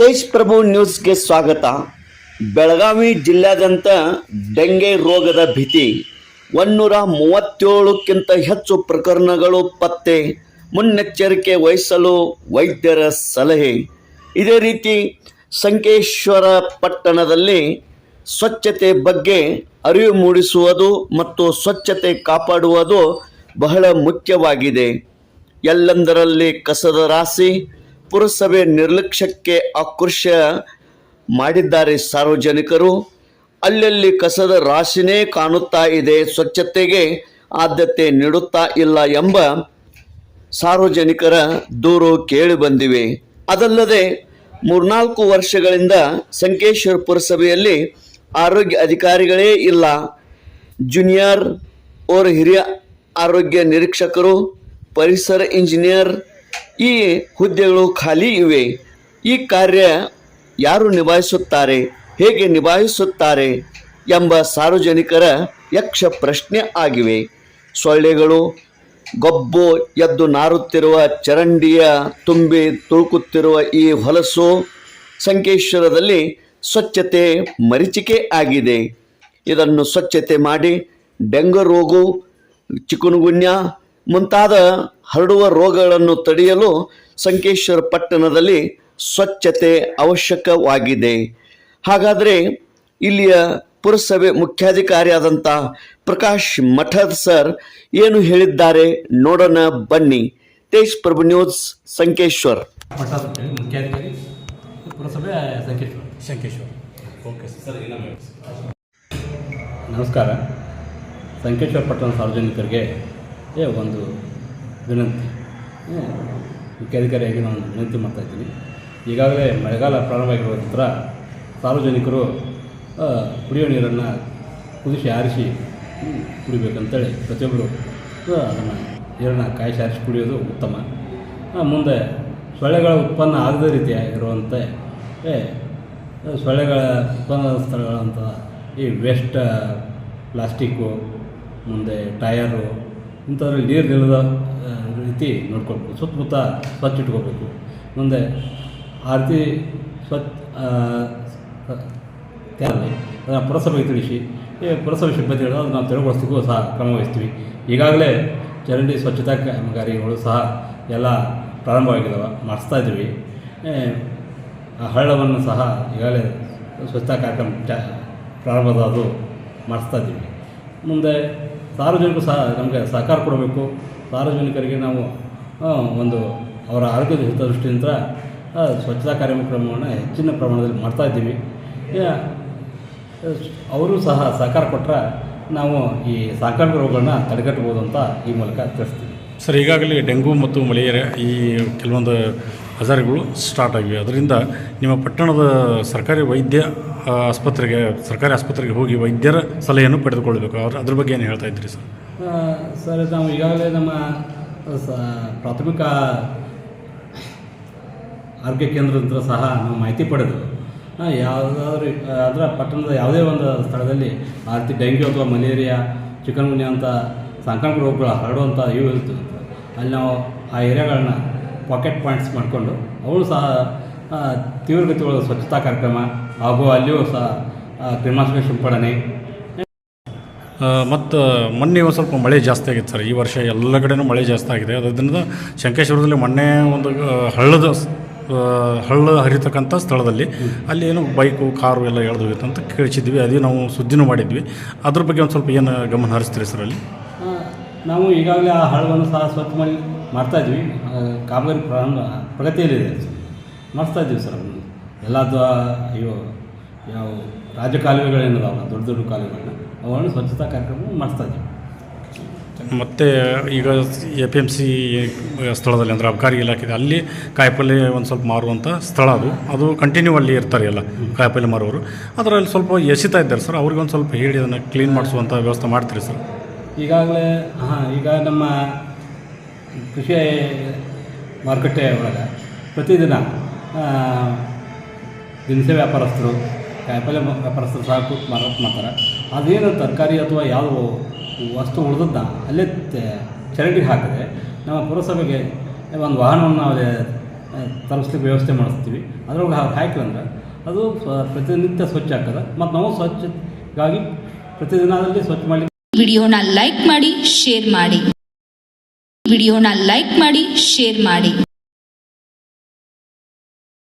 ತೇಜ್ ಪ್ರಭು ನ್ಯೂಸ್ಗೆ ಸ್ವಾಗತ. ಬೆಳಗಾವಿ ಜಿಲ್ಲಾದ್ಯಂತ ಡೆಂಗೆ ರೋಗದ ಭೀತಿ. ಒನ್ನೂರ ಮೂವತ್ತೇಳಕ್ಕಿಂತ ಹೆಚ್ಚು ಪ್ರಕರಣಗಳು ಪತ್ತೆ. ಮುನ್ನೆಚ್ಚರಿಕೆ ವಹಿಸಲು ವೈದ್ಯರ ಸಲಹೆ. ಇದೇ ರೀತಿ ಸಂಕೇಶ್ವರ ಪಟ್ಟಣದಲ್ಲಿ ಸ್ವಚ್ಛತೆ ಬಗ್ಗೆ ಅರಿವು ಮೂಡಿಸುವುದು ಮತ್ತು ಸ್ವಚ್ಛತೆ ಕಾಪಾಡುವುದು ಬಹಳ ಮುಖ್ಯವಾಗಿದೆ. ಎಲ್ಲೆಂದರಲ್ಲಿ ಕಸದ ರಾಶಿ ಪುರಸಭೆ ನಿರ್ಲಕ್ಷ್ಯಕ್ಕೆ ಆಕ್ರೋಶ ಮಾಡಿದ್ದಾರೆ ಸಾರ್ವಜನಿಕರು. ಅಲ್ಲಲ್ಲಿ ಕಸದ ರಾಶಿನೇ ಕಾಣುತ್ತಾ ಇದೆ, ಸ್ವಚ್ಛತೆಗೆ ಆದ್ಯತೆ ನೀಡುತ್ತಾ ಇಲ್ಲ ಎಂಬ ಸಾರ್ವಜನಿಕರ ದೂರು ಕೇಳಿ ಬಂದಿವೆ. ಅದಲ್ಲದೆ, ಮೂರ್ನಾಲ್ಕು ವರ್ಷಗಳಿಂದ ಸಂಕೇಶ್ವರ ಪುರಸಭೆಯಲ್ಲಿ ಆರೋಗ್ಯ ಅಧಿಕಾರಿಗಳೇ ಇಲ್ಲ. ಜೂನಿಯರ್ ಓರ್ ಹಿರಿಯ ಆರೋಗ್ಯ ನಿರೀಕ್ಷಕರು, ಪರಿಸರ ಇಂಜಿನಿಯರ್ ಈ ಹುದ್ದೆಗಳು ಖಾಲಿ ಇವೆ. ಈ ಕಾರ್ಯ ಯಾರು ನಿಭಾಯಿಸುತ್ತಾರೆ, ಹೇಗೆ ನಿಭಾಯಿಸುತ್ತಾರೆ ಎಂಬ ಸಾರ್ವಜನಿಕರ ಯಕ್ಷ ಪ್ರಶ್ನೆ ಆಗಿವೆ. ಸೊಳ್ಳೆಗಳು ಗೊಬ್ಬು ಎದ್ದು ನಾರುತ್ತಿರುವ ಚರಂಡಿಯ ತುಂಬಿ ತುಳುಕುತ್ತಿರುವ ಈ ಹೊಲಸು ಸಂಕೇಶ್ವರದಲ್ಲಿ ಸ್ವಚ್ಛತೆ ಮರಿಚಿಕೆ ಆಗಿದೆ. ಇದನ್ನು ಸ್ವಚ್ಛತೆ ಮಾಡಿ ಡೆಂಗು ರೋಗು, ಚಿಕುನ್ಗುನ್ಯ ಮುಂತಾದ ಹರಡುವ ರೋಗಗಳನ್ನು ತಡೆಯಲು ಸಂಕೇಶ್ವರ ಪಟ್ಟಣದಲ್ಲಿ ಸ್ವಚ್ಛತೆ ಅವಶ್ಯಕವಾಗಿದೆ. ಹಾಗಾದರೆ ಇಲ್ಲಿಯ ಪುರಸಭೆ ಮುಖ್ಯಾಧಿಕಾರಿಯಾದಂಥ ಪ್ರಕಾಶ್ ಮಠದ್ ಸರ್ ಏನು ಹೇಳಿದ್ದಾರೆ ನೋಡೋಣ ಬನ್ನಿ. ತೇಜ್ ಪ್ರಭು ನ್ಯೂಸ್ ಸಂಕೇಶ್ವರ್. ಮಠ ಅಂತೇಳಿ ಮುಖ್ಯಾಧಿಕಾರಿ ಪುರಸಭೆ ಸಂಕೇಶ್ವರ. ಸಂಕೇಶ್ವರ. ಓಕೆ ಸರ್ ನಮಸ್ಕಾರ. ಸಂಕೇಶ್ವರ ಪಟ್ಟಣ ಸಾರ್ವಜನಿಕರಿಗೆ ಒಂದು ವಿನಂತಿ. ಮುಖ್ಯಾಧಿಕಾರಿಯಾಗಿ ನಾನು ವಿನಂತಿ ಮಾಡ್ತಾ ಇದ್ದೀನಿ. ಈಗಾಗಲೇ ಮಳೆಗಾಲ ಪ್ರಾರಂಭವಾಗಿರುವ ನಂತರ ಸಾರ್ವಜನಿಕರು ಕುಡಿಯೋ ನೀರನ್ನು ಕುದಿಸಿ ಆರಿಸಿ ಕುಡಿಬೇಕಂತೇಳಿ ಪ್ರತಿಯೊಬ್ಬರು ಅದನ್ನು ನೀರನ್ನು ಕಾಯಿಸಿ ಆರಿಸಿ ಕುಡಿಯೋದು ಉತ್ತಮ. ಮುಂದೆ ಸೊಳ್ಳೆಗಳ ಉತ್ಪನ್ನ ಆಗದ ರೀತಿಯಾಗಿರುವಂತೆ ಸೊಳ್ಳೆಗಳ ಉತ್ಪನ್ನ ಸ್ಥಳಗಳಂತ ಈ ವೇಸ್ಟ್ ಪ್ಲಾಸ್ಟಿಕ್ಕು, ಮುಂದೆ ಟಯರು ಇಂಥದ್ರಲ್ಲಿ ನೀರು ನಿಲ್ಲದ ರೀತಿ ನೋಡ್ಕೊಳ್ಬೇಕು. ಸುತ್ತಮುತ್ತ ಸ್ವಚ್ಛ ಇಟ್ಕೋಬೇಕು ಮುಂದೆ ಆ ರೀತಿ ಸ್ವಚ್ಛ ಅದನ್ನು ಪುರಸಭೆಗೆ ತಿಳಿಸಿ ಪುರಸಭೆ ಸಿಬ್ಬಂದಿಗಳು ನಾವು ತೆರವುಗೊಳಿಸಲಿಕ್ಕೂ ಸಹ ಕ್ರಮ ವಹಿಸ್ತೀವಿ. ಈಗಾಗಲೇ ಚರಂಡಿ ಸ್ವಚ್ಛತಾ ಕಾಮಗಾರಿಗಳು ಸಹ ಎಲ್ಲ ಪ್ರಾರಂಭವಾಗಿದ್ದಾವೆ ಮಾಡಿಸ್ತಾ ಇದ್ದೀವಿ. ಹಳ್ಳವನ್ನು ಸಹ ಈಗಾಗಲೇ ಸ್ವಚ್ಛತಾ ಕಾರ್ಯಕ್ರಮ ಪ್ರಾರಂಭದ ಅದು ಮಾಡಿಸ್ತಾ ಇದ್ದೀವಿ. ಮುಂದೆ ಸಾರ್ವಜನಿಕರು ಸಹ ನಮಗೆ ಸಹಕಾರ ಕೊಡಬೇಕು. ಸಾರ್ವಜನಿಕರಿಗೆ ನಾವು ಒಂದು ಅವರ ಆರೋಗ್ಯದ ಹಿತದೃಷ್ಟಿಯಿಂದ ಸ್ವಚ್ಛತಾ ಕಾರ್ಯಕ್ರಮವನ್ನು ಹೆಚ್ಚಿನ ಪ್ರಮಾಣದಲ್ಲಿ ಮಾಡ್ತಾ ಇದ್ದೀವಿ. ಅವರು ಸಹ ಸಹಕಾರ ಕೊಟ್ಟರೆ ನಾವು ಈ ಸಾಂಕ್ರಾಮಿಕ ರೋಗಗಳನ್ನ ತಡೆಗಟ್ಟಬಹುದು ಅಂತ ಈ ಮೂಲಕ ತಿಳಿಸ್ತೀವಿ. ಸರ್, ಈಗಾಗಲೇ ಡೆಂಗು ಮತ್ತು ಮಲೇರಿಯಾ ಈ ಕೆಲವೊಂದು ಆಜಾರಗಳು ಸ್ಟಾರ್ಟ್ ಆಗಿವೆ. ಅದರಿಂದ ನಿಮ್ಮ ಪಟ್ಟಣದ ಸರ್ಕಾರಿ ವೈದ್ಯ ಆಸ್ಪತ್ರೆಗೆ, ಸರ್ಕಾರಿ ಆಸ್ಪತ್ರೆಗೆ ಹೋಗಿ ವೈದ್ಯರ ಸಲಹೆಯನ್ನು ಪಡೆದುಕೊಳ್ಬೇಕು ಅವ್ರು ಅದ್ರ ಬಗ್ಗೆ ಏನು ಹೇಳ್ತಾ ಇದ್ದೀರಿ ಸರ್? ಸರ್, ನಾವು ಈಗಾಗಲೇ ನಮ್ಮ ಸ, ಪ್ರಾಥಮಿಕ ಆರೋಗ್ಯ ಕೇಂದ್ರದಿಂದ ಸಹ ನಾವು ಮಾಹಿತಿ ಪಡೆದು ಯಾವುದಾದ್ರೂ ಅದರ ಪಟ್ಟಣದ ಯಾವುದೇ ಒಂದು ಸ್ಥಳದಲ್ಲಿ ಆ ರೀತಿ ಡೆಂಗ್ಯೂ ಅಥವಾ ಮಲೇರಿಯಾ, ಚಿಕನ್ಗುನ್ಯಾ ಅಂತ ಸಾಂಕ್ರಾಮಿಕ ರೋಗಗಳು ಹರಡುವಂಥ ಇವು ಇರ್ತದೆ. ಅಲ್ಲಿ ನಾವು ಆ ಏರಿಯಾಗಳನ್ನ ಪಾಕೆಟ್ ಪಾಯಿಂಟ್ಸ್ ಮಾಡಿಕೊಂಡು ಅವಳು ಸಹ ತೀವ್ರಗತಿಗಳ ಸ್ವಚ್ಛತಾ ಕಾರ್ಯಕ್ರಮ ಹಾಗೂ ಅಲ್ಲಿಯೂ ಸಹ ಆ, ಕ್ರಿಮಾಶಕ ಸಿಂಪಡಣೆ. ಮತ್ತು ಮೊನ್ನೆ ಒಂದು ಸ್ವಲ್ಪ ಮಳೆ ಜಾಸ್ತಿ ಆಗಿತ್ತು ಸರ್. ಈ ವರ್ಷ ಎಲ್ಲ ಕಡೆನೂ ಮಳೆ ಜಾಸ್ತಿ ಆಗಿದೆ. ಅದರಿಂದ ಶಂಕೇಶ್ವರದಲ್ಲಿ ಮೊನ್ನೆ ಒಂದು ಹಳ್ಳದ ಹಳ್ಳ ಹರಿತಕ್ಕಂಥ ಸ್ಥಳದಲ್ಲಿ ಅಲ್ಲಿ ಏನು ಬೈಕು ಕಾರು ಎಲ್ಲ ಎಳೆದೋಗಿತ್ತು ಅಂತ ಕೇಳಿಸಿದ್ವಿ. ಅದೇ ನಾವು ಸುದ್ದಿನೂ ಮಾಡಿದ್ವಿ. ಅದ್ರ ಬಗ್ಗೆ ಒಂದು ಸ್ವಲ್ಪ ಏನು ಗಮನ ಹರಿಸ್ತೀರಿ ಸರ್ ಅಲ್ಲಿ? ನಾವು ಈಗಾಗಲೇ ಆ ಹಳ್ಳವನ್ನು ಸಹ ಸ್ವಚ್ಛ ಮಾಡಿ ಮಾಡ್ತಾ ಇದ್ವಿ. ಕಾಮಗಾರಿ ಪ್ರಾರಂಭ ಪ್ರಗತಿಯಲ್ಲಿದೆ. ಮಾಡಿಸ್ತಾ ಇದ್ದೀವಿ ಸರ್ ಅದನ್ನು. ಎಲ್ಲ ಅಯ್ಯೋ ಯಾವ ರಾಜ್ಯ ಕಾಲುವೆಗಳೇನದಾವಲ್ಲ ದೊಡ್ಡ ದೊಡ್ಡ ಕಾಲುವೆಗಳನ್ನ ಅವುಗಳನ್ನು ಸ್ವಚ್ಛತಾ ಕಾರ್ಯಕ್ರಮ ಮಾಡಿಸ್ತಾ ಇದ್ದೀವಿ. ಮತ್ತು ಈಗ ಎ ಪಿ ಎಂ ಸಿ ಸ್ಥಳದಲ್ಲಿ ಅಂದರೆ ಅಬಕಾರಿ ಇಲಾಖೆ ಅಲ್ಲಿ ಕಾಯಿಪಲ್ಲೆ ಒಂದು ಸ್ವಲ್ಪ ಮಾರುವಂಥ ಸ್ಥಳ ಅದು. ಅದು ಕಂಟಿನ್ಯೂ ಅಲ್ಲಿ ಇರ್ತಾರೆ ಎಲ್ಲ ಕಾಯಿಪಲ್ಲೆ ಮಾರುವವರು. ಅದರಲ್ಲಿ ಸ್ವಲ್ಪ ಎಸಿತಾ ಇದ್ದಾರೆ ಸರ್. ಅವ್ರಿಗೆ ಒಂದು ಸ್ವಲ್ಪ ಹೇಳಿ ಅದನ್ನು ಕ್ಲೀನ್ ಮಾಡಿಸುವಂಥ ವ್ಯವಸ್ಥೆ ಮಾಡ್ತೀರಿ ಸರ್. ಈಗಾಗಲೇ, ಹಾಂ, ಈಗ ನಮ್ಮ ಕೃಷಿ ಮಾರುಕಟ್ಟೆ ಒಳಗೆ ಪ್ರತಿದಿನ ದಿನಸಿ ವ್ಯಾಪಾರಸ್ಥರು ಕಾಯಿಪಲ್ಯ ವ್ಯಾಪಾರಸ್ಥರು ಸಾಕು ಮಾರಾಟ ಮಾಡ್ತಾರೆ. ಅದೇನು ತರಕಾರಿ ಅಥವಾ ಯಾವ ವಸ್ತು ಉಳಿದದ್ದನ್ನ ಅಲ್ಲೇ ಚರಂಡಿಗೆ ಹಾಕಿದ್ರೆ ನಮ್ಮ ಪುರಸಭೆಗೆ ಒಂದು ವಾಹನವನ್ನು ನಾವು ತರಿಸ್ಲಿಕ್ಕೆ ವ್ಯವಸ್ಥೆ ಮಾಡಿಸ್ತೀವಿ. ಅದ್ರೊಳಗೆ ಹಾಕಿ ಅಂದ್ರೆ ಅದು ಸ್ವ- ಪ್ರತಿನಿತ್ಯ ಸ್ವಚ್ಛ ಆಗ್ತದೆ. ಮತ್ತು ನಾವು ಸ್ವಚ್ಛಗಾಗಿ ಪ್ರತಿದಿನದಲ್ಲಿ ಸ್ವಚ್ಛ ಮಾಡಲಿಕ್ಕೆ ವಿಡಿಯೋನ ಲೈಕ್ ಮಾಡಿ ಶೇರ್ ಮಾಡಿ. ವಿಡಿಯೋನ ಲೈಕ್ ಮಾಡಿ ಶೇರ್ ಮಾಡಿ.